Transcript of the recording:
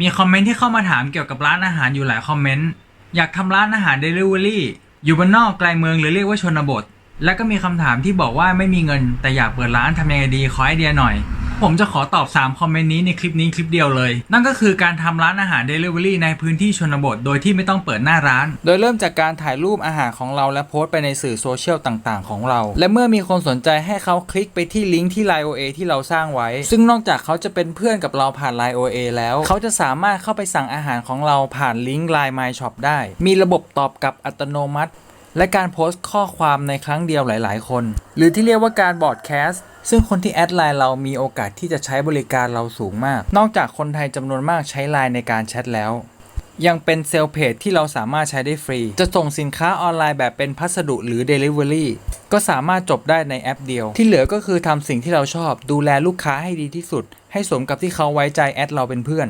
มีคอมเมนต์ที่เข้ามาถามเกี่ยวกับร้านอาหารอยู่หลายคอมเมนต์ อยากทำร้านอาหารเดลิเวอรี่อยู่บนนอกไกลเมืองหรือเรียกว่าชนบท แล้วก็มีคำถามที่บอกว่าไม่มีเงิน แต่อยากเปิดร้านทำยังไงดีขอไอเดียหน่อย ผมจะขอตอบ 3 คอมเมนต์นี้ในคลิปนี้คลิปเดียวเลย นั่นก็คือการทำร้านอาหาร Delivery ในพื้นที่ชนบท โดยที่ไม่ต้องเปิดหน้าร้าน โดยเริ่มจากการถ่ายรูปอาหารของเราและโพสต์ไปในสื่อโซเชียลต่างๆ ของเรา และเมื่อมีคนสนใจให้เขาคลิกไปที่ลิงก์ที่ Line OA ที่เราสร้างไว้ ซึ่งนอกจากเขาจะเป็นเพื่อนกับเราผ่าน Line OA แล้ว เขาจะสามารถเข้าไปสั่งอาหารของเราผ่านลิงก์ Line My Shop ได้ มีระบบตอบกลับอัตโนมัติ และการโพสต์ข้อความในครั้งเดียวหลาย ๆ คน หรือที่เรียกว่าการบอดแคสต์ซึ่งคนที่แอดไลน์เรามีโอกาสที่จะใช้บริการเราสูงมาก นอกจากคนไทยจำนวนมากใช้ไลน์ในการแชทแล้ว ยังเป็นเซลล์เพจที่เราสามารถใช้ได้ฟรี จะส่งสินค้าออนไลน์แบบเป็นพัสดุหรือ Delivery ก็สามารถจบได้ในแอปเดียว ที่เหลือก็คือทำสิ่งที่เราชอบ ดูแลลูกค้าให้ดีที่สุด ให้สมกับที่เขาไว้ใจแอดเราเป็นเพื่อน